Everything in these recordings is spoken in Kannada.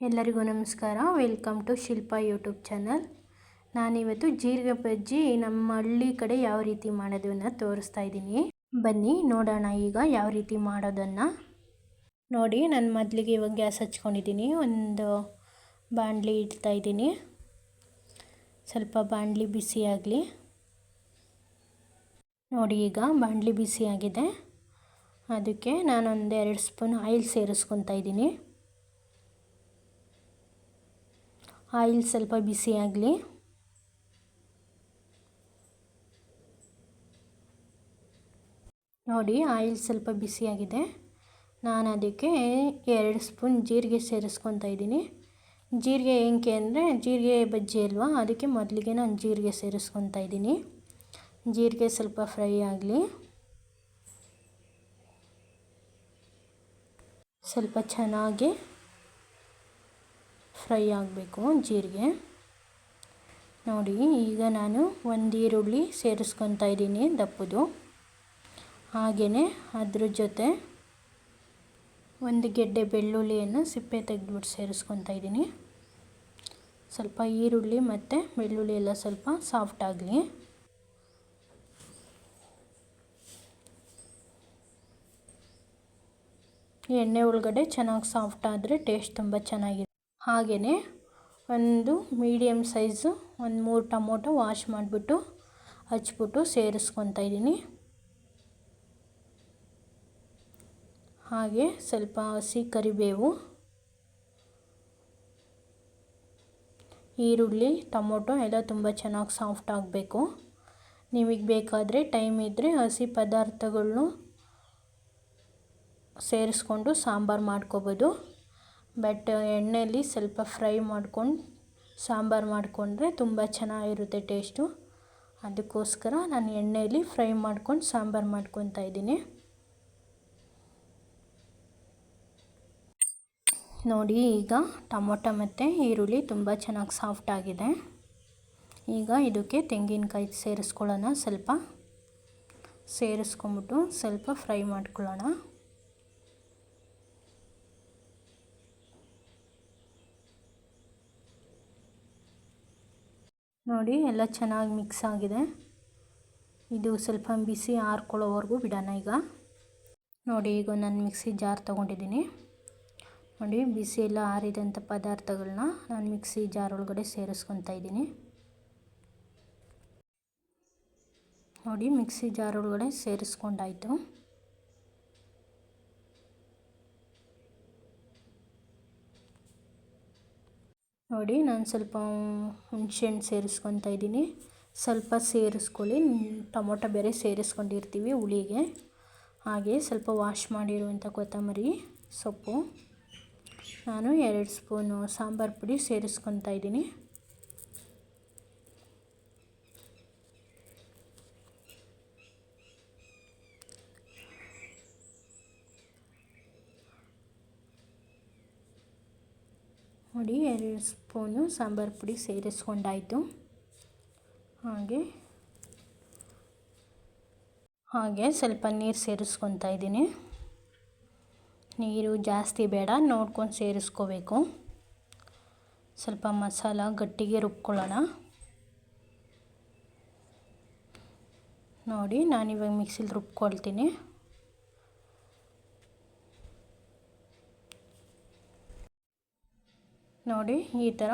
ಎಲ್ಲರಿಗೂ ನಮಸ್ಕಾರ. Welcome to Shilpa YouTube channel ನಾನಿವತ್ತು ಜೀರಿಗೆ ಬಜ್ಜಿ ನಮ್ಮ ಹಳ್ಳಿ ಕಡೆ ಯಾವ ರೀತಿ ಮಾಡೋದನ್ನು ತೋರಿಸ್ತಾ ಇದ್ದೀನಿ. ಬನ್ನಿ, ನೋಡೋಣ ಈಗ ಯಾವ ರೀತಿ ಮಾಡೋದನ್ನು. ನೋಡಿ, ನಾನು ಮೊದಲಿಗೆ ಇವಾಗ ಗ್ಯಾಸ್ ಹಚ್ಕೊಂಡಿದ್ದೀನಿ. ಒಂದು ಬಾಣಲಿ ಇಡ್ತಾ ಇದ್ದೀನಿ. ಸ್ವಲ್ಪ ಬಾಣಲಿ ಬಿಸಿ ಆಗಲಿ. ನೋಡಿ, ಈಗ ಬಾಣಲಿ ಬಿಸಿಯಾಗಿದೆ ಅದಕ್ಕೆ ನಾನೊಂದು ಎರಡು ಸ್ಪೂನ್ ಆಯಿಲ್ ಸೇರಿಸ್ಕೊತಾ ಇದ್ದೀನಿ. ಆಯಿಲ್ ಸ್ವಲ್ಪ ಬಿಸಿ ಆಗಲಿ. ನೋಡಿ ಆಯಿಲ್ ಸ್ವಲ್ಪ ಬಿಸಿಯಾಗಿದೆ ನಾನು ಅದಕ್ಕೆ ಎರಡು ಸ್ಪೂನ್ ಜೀರಿಗೆ ಸೇರಿಸ್ಕೊತಾ ಇದ್ದೀನಿ. ಜೀರಿಗೆ ಏನಕ್ಕೆ ಅಂದರೆ ಜೀರಿಗೆ ಬಜ್ಜಿ ಅಲ್ವಾ, ಅದಕ್ಕೆ ಮೊದಲಿಗೆ ನಾನು ಜೀರಿಗೆ ಸೇರಿಸ್ಕೊತಾ ಇದ್ದೀನಿ. ಜೀರಿಗೆ ಸ್ವಲ್ಪ ಫ್ರೈ ಆಗಲಿ. ಸ್ವಲ್ಪ ಚೆನ್ನಾಗಿ ಫ್ರೈ ಆಗಬೇಕು ಜೀರಿಗೆ. ನೋಡಿ, ಈಗ ನಾನು ಒಂದು ಈರುಳ್ಳಿ ಸೇರಿಸ್ಕೊತಾ ಇದ್ದೀನಿ ದಪ್ಪದು. ಹಾಗೆಯೇ ಅದ್ರ ಜೊತೆ ಒಂದು ಗೆಡ್ಡೆ ಬೆಳ್ಳುಳ್ಳಿಯನ್ನು ಸಿಪ್ಪೆ ತೆಗೆದ್ಬಿಟ್ಟು ಸೇರಿಸ್ಕೊತಾ ಇದ್ದೀನಿ. ಸ್ವಲ್ಪ ಈರುಳ್ಳಿ ಮತ್ತು ಬೆಳ್ಳುಳ್ಳಿ ಎಲ್ಲ ಸ್ವಲ್ಪ ಸಾಫ್ಟ್ ಆಗಲಿ. ಎಣ್ಣೆ ಒಳಗಡೆ ಚೆನ್ನಾಗಿ ಸಾಫ್ಟ್ ಆದರೆ ಟೇಸ್ಟ್ ತುಂಬ ಚೆನ್ನಾಗಿದೆ ಹಾಗೆಯೇ ಒಂದು ಮೀಡಿಯಮ್ ಸೈಜು ಒಂದು ಮೂರು ಟೊಮೊಟೊ ವಾಶ್ ಮಾಡಿಬಿಟ್ಟು ಹಚ್ಬಿಟ್ಟು ಸೇರಿಸ್ಕೊತಾ ಇದ್ದೀನಿ. ಹಾಗೆ ಸ್ವಲ್ಪ ಹಸಿ ಕರಿಬೇವು, ಈರುಳ್ಳಿ, ಟೊಮೊಟೊ ಎಲ್ಲ ತುಂಬ ಚೆನ್ನಾಗಿ ಸಾಫ್ಟ್ ಆಗಬೇಕು. ನಿಮಗೆ ಬೇಕಾದರೆ ಟೈಮ್ ಇದ್ದರೆ ಹಸಿ ಪದಾರ್ಥಗಳನ್ನು ಸೇರಿಸ್ಕೊಂಡು ಸಾಂಬಾರು ಮಾಡ್ಕೋಬೋದು. ಬಟ್ ಎಣ್ಣೆಯಲ್ಲಿ ಸ್ವಲ್ಪ ಫ್ರೈ ಮಾಡ್ಕೊಂಡು ಸಾಂಬಾರು ಮಾಡಿಕೊಂಡ್ರೆ ತುಂಬ ಚೆನ್ನಾಗಿರುತ್ತೆ ಟೇಸ್ಟು. ಅದಕ್ಕೋಸ್ಕರ ನಾನು ಎಣ್ಣೆಯಲ್ಲಿ ಫ್ರೈ ಮಾಡ್ಕೊಂಡು ಸಾಂಬಾರು ಮಾಡ್ಕೊತಾ ಇದ್ದೀನಿ. ನೋಡಿ ಈಗ ಟೊಮೊಟೊ ಮತ್ತು ಈರುಳ್ಳಿ ತುಂಬ ಚೆನ್ನಾಗಿ ಸಾಫ್ಟ್ ಆಗಿದೆ. ಈಗ ಇದಕ್ಕೆ ತೆಂಗಿನಕಾಯಿ ಸೇರಿಸ್ಕೊಳ್ಳೋಣ ಸ್ವಲ್ಪ. ಸೇರಿಸ್ಕೊಂಬಿಟ್ಟು ಸ್ವಲ್ಪ ಫ್ರೈ ಮಾಡ್ಕೊಳ್ಳೋಣ. ನೋಡಿ, ಎಲ್ಲ ಚೆನ್ನಾಗಿ ಮಿಕ್ಸ್ ಆಗಿದೆ. ಇದು ಸ್ವಲ್ಪ ಬಿಸಿ ಆರ್ಕೊಳ್ಳೋವರೆಗೂ ಬಿಡೋಣ ಈಗ. ನೋಡಿ, ಈಗ ನಾನು ಮಿಕ್ಸಿ ಜಾರ್ ತೊಗೊಂಡಿದ್ದೀನಿ. ನೋಡಿ, ಬಿಸಿ ಎಲ್ಲ ಆರಿದಂಥ ಪದಾರ್ಥಗಳನ್ನ ನಾನು ಮಿಕ್ಸಿ ಜಾರ್ ಒಳಗಡೆ ಸೇರಿಸ್ಕೊತಾ ಇದ್ದೀನಿ. ನೋಡಿ, ಮಿಕ್ಸಿ ಜಾರ್ ಒಳಗಡೆ ಸೇರಿಸ್ಕೊಂಡಾಯಿತು. ನೋಡಿ, ನಾನು ಸ್ವಲ್ಪ ಹುಣಸೆಹಣ್ಣು ಸೇರಿಸ್ಕೊತಾ ಇದ್ದೀನಿ. ಸ್ವಲ್ಪ ಸೇರಿಸ್ಕೊಳ್ಳಿ. ಟೊಮೊಟೊ ಬೇರೆ ಸೇರಿಸ್ಕೊಂಡಿರ್ತೀವಿ ಹುಳಿಗೆ. ಹಾಗೆ ಸ್ವಲ್ಪ ವಾಶ್ ಮಾಡಿರುವಂಥ ಕೊತ್ತಂಬರಿ, ಸೊಪ್ಪು. ನಾನು ಎರಡು ಸ್ಪೂನು ಸಾಂಬಾರು ಪುಡಿ ಸೇರಿಸ್ಕೊತಾ ಇದ್ದೀನಿ. ನೋಡಿ, ಎರಡು ಸ್ಪೂನು ಸಾಂಬಾರು ಪುಡಿ ಸೇರಿಸ್ಕೊಂಡಾಯಿತು. ಹಾಗೆ ಹಾಗೆ ಸ್ವಲ್ಪ ನೀರು ಸೇರಿಸ್ಕೊತಾ ಇದ್ದೀನಿ. ನೀರು ಜಾಸ್ತಿ ಬೇಡ, ನೋಡ್ಕೊಂಡು ಸೇರಿಸ್ಕೋಬೇಕು. ಸ್ವಲ್ಪ ಮಸಾಲ ಗಟ್ಟಿಗೆ ರುಬ್ಕೊಳ್ಳೋಣ. ನೋಡಿ, ನಾನಿವಾಗ ಮಿಕ್ಸಿಲಿ ರುಬ್ಕೊಳ್ತೀನಿ. ನೋಡಿ, ಈ ಥರ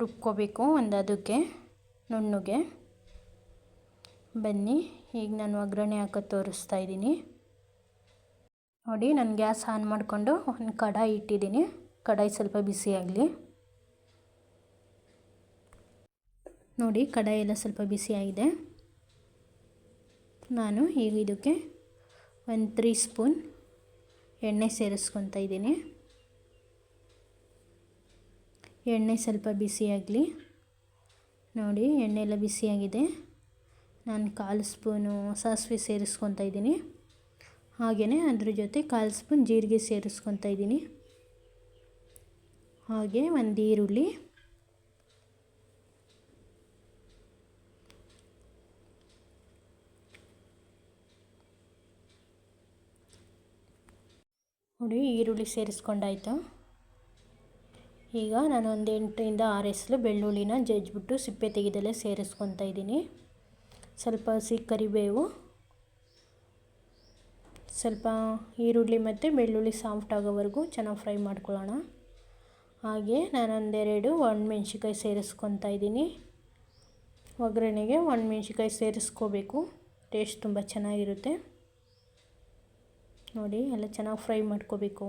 ರುಬ್ಕೋಬೇಕು ಒಂದು ಅದಕ್ಕೆ ನುಣ್ಣಗೆ. ಬನ್ನಿ, ಈಗ ನಾನು ಒಗ್ಗರಣೆ ಹಾಕೋದು ತೋರಿಸ್ತಾ ಇದ್ದೀನಿ. ನೋಡಿ, ನಾನು ಗ್ಯಾಸ್ ಆನ್ ಮಾಡಿಕೊಂಡು ಒಂದು ಕಡಾಯಿ ಇಟ್ಟಿದ್ದೀನಿ. ಕಡಾಯಿ ಸ್ವಲ್ಪ ಬಿಸಿಯಾಗಲಿ ನೋಡಿ, ಕಡಾಯಿ ಎಲ್ಲ ಸ್ವಲ್ಪ ಬಿಸಿಯಾಗಿದೆ ನಾನು ಈಗ ಇದಕ್ಕೆ ಒಂದು ತ್ರೀ ಸ್ಪೂನ್ ಎಣ್ಣೆ ಸೇರಿಸ್ಕೊತಾ ಇದ್ದೀನಿ. ಎಣ್ಣೆ ಸ್ವಲ್ಪ ಬಿಸಿಯಾಗಲಿ ನೋಡಿ, ಎಣ್ಣೆ ಎಲ್ಲ ಬಿಸಿಯಾಗಿದೆ ನಾನು ಕಾಲು ಸ್ಪೂನು ಸಾಸಿವೆ ಸೇರಿಸ್ಕೊತಾ ಇದ್ದೀನಿ. ಹಾಗೆಯೇ ಅದ್ರ ಜೊತೆ ಕಾಲು ಸ್ಪೂನ್ ಜೀರಿಗೆ ಸೇರಿಸ್ಕೊತಾ ಇದ್ದೀನಿ. ಹಾಗೆ ಒಂದು ಈರುಳ್ಳಿ. ನೋಡಿ, ಈರುಳ್ಳಿ ಸೇರಿಸ್ಕೊಂಡಾಯ್ತು ಈಗ ನಾನು ಒಂದು ಎಂಟರಿಂದ ಆರು ಎಸ್ಲು ಬೆಳ್ಳುಳ್ಳಿನ ಜಜ್ಜಿಬಿಟ್ಟು ಸಿಪ್ಪೆ ತೆಗೆದಲ್ಲೇ ಸೇರಿಸ್ಕೊತಾ ಇದ್ದೀನಿ. ಸ್ವಲ್ಪ ಹಸಿ ಕರಿಬೇವು, ಸ್ವಲ್ಪ ಈರುಳ್ಳಿ ಮತ್ತು ಬೆಳ್ಳುಳ್ಳಿ ಸಾಫ್ಟ್ ಆಗೋವರೆಗೂ ಚೆನ್ನಾಗಿ ಫ್ರೈ ಮಾಡ್ಕೊಳ್ಳೋಣ. ಹಾಗೆ ನಾನೊಂದೆರಡು ಒಣಮೆಣ್ಸಿಕಾಯಿ ಸೇರಿಸ್ಕೊತಾ ಇದ್ದೀನಿ. ಒಗ್ಗರಣೆಗೆ ಒಣಮೆಣ್ಸಿಕಾಯಿ ಸೇರಿಸ್ಕೋಬೇಕು ಟೇಸ್ಟ್ ತುಂಬ ಚೆನ್ನಾಗಿರುತ್ತೆ. ನೋಡಿ, ಎಲ್ಲ ಚೆನ್ನಾಗಿ ಫ್ರೈ ಮಾಡ್ಕೋಬೇಕು.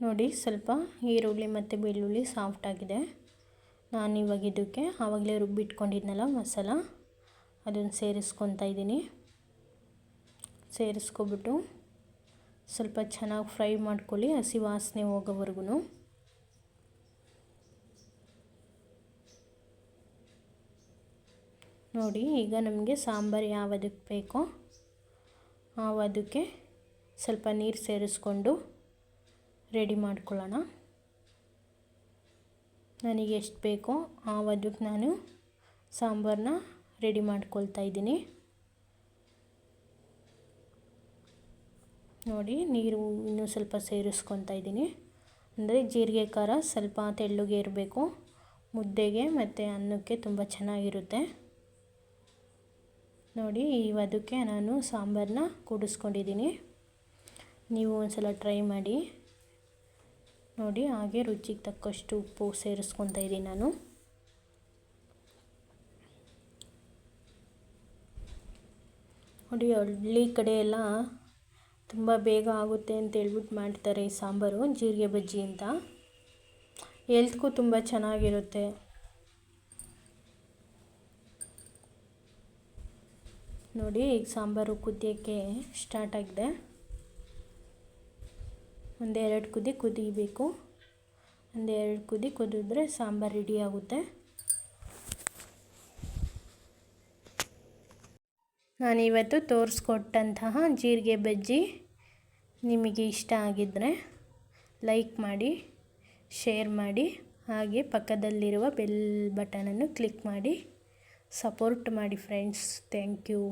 ನೋಡಿ ಸ್ವಲ್ಪ ಈರುಳ್ಳಿ ಮತ್ತು ಬೆಳ್ಳುಳ್ಳಿ ಸಾಫ್ಟಾಗಿದೆ ನಾನು ಇವಾಗ ಇದಕ್ಕೆ ಆವಾಗಲೇ ರುಬ್ಬಿಟ್ಕೊಂಡಿದ್ನಲ್ಲ ಮಸಾಲ, ಅದನ್ನು ಸೇರಿಸ್ಕೊತಾ ಇದ್ದೀನಿ. ಸೇರಿಸ್ಕೊಬಿಟ್ಟು ಸ್ವಲ್ಪ ಚೆನ್ನಾಗಿ ಫ್ರೈ ಮಾಡ್ಕೊಳ್ಳಿ, ಹಸಿ ವಾಸನೆ ಹೋಗೋವರೆಗೂ ನೋಡಿ ಈಗ ನಮಗೆ ಸಾಂಬಾರು ಯಾವುದಕ್ಕೆ ಬೇಕೋ ಆವದಕ್ಕೆ ಸ್ವಲ್ಪ ನೀರು ಸೇರಿಸ್ಕೊಂಡು ರೆಡಿ ಮಾಡ್ಕೊಳ್ಳೋಣ. ನನಗೆ ಎಷ್ಟು ಬೇಕೋ ಆವದಕ್ಕೆ ನಾನು ಸಾಂಬಾರನ್ನ ರೆಡಿ ಮಾಡ್ಕೊಳ್ತಾ ಇದ್ದೀನಿ. ನೋಡಿ, ನೀರು ಇನ್ನೂ ಸ್ವಲ್ಪ ಸೇರಿಸ್ಕೊತಾ ಇದ್ದೀನಿ. ಅಂದರೆ ಜೀರಿಗೆ ಖಾರ ಸ್ವಲ್ಪ ತೆಳ್ಳಗೆ ಇರಬೇಕು. ಮುದ್ದೆಗೆ ಮತ್ತು ಅನ್ನಕ್ಕೆ ತುಂಬ ಚೆನ್ನಾಗಿರುತ್ತೆ. ನೋಡಿ ಇವದಕ್ಕೆ ನಾನು ಸಾಂಬಾರನ್ನ ಕೂಡಿಸ್ಕೊಂಡಿದ್ದೀನಿ. ನೀವು ಒಂದು ಸಲ ಟ್ರೈ ಮಾಡಿ. ನೋಡಿ, ಹಾಗೆ ರುಚಿಗೆ ತಕ್ಕಷ್ಟು ಉಪ್ಪು ಸೇರಿಸ್ಕೊತಾ ಇದ್ದೀನಿ ನಾನು. ನೋಡಿ, ಹಳ್ಳಿ ಕಡೆ ಎಲ್ಲ ತುಂಬ ಬೇಗ ಆಗುತ್ತೆ ಅಂತ ಹೇಳ್ಬಿಟ್ಟು ಮಾಡ್ತಾರೆ ಈ ಸಾಂಬಾರು, ಜೀರಿಗೆ ಬಜ್ಜಿ ಅಂತ. ಹೆಲ್ತ್ಗೂ ತುಂಬ ಚೆನ್ನಾಗಿರುತ್ತೆ. ನೋಡಿ, ಈಗ ಸಾಂಬಾರು ಕುದಿಯೋಕ್ಕೆ ಸ್ಟಾರ್ಟ್ ಆಗಿದೆ. ಒಂದೆರಡು ಕುದಿ ಕುದಿಬೇಕು. ಒಂದೆರಡು ಕುದಿ ಕುದಿದ್ರೆ ಸಾಂಬಾರು ರೆಡಿ ಆಗುತ್ತೆ. ನಾನಿವತ್ತು ತೋರಿಸ್ಕೊಟ್ಟಂತಹ ಜೀರಿಗೆ ಬಜ್ಜಿ ನಿಮಗೆ ಇಷ್ಟ ಆಗಿದ್ದರೆ ಲೈಕ್ ಮಾಡಿ, ಶೇರ್ ಮಾಡಿ, ಹಾಗೆ ಪಕ್ಕದಲ್ಲಿರುವ ಬೆಲ್ ಬಟನನ್ನು ಕ್ಲಿಕ್ ಮಾಡಿ, ಸಪೋರ್ಟ್ ಮಾಡಿ ಫ್ರೆಂಡ್ಸ್. Thank you.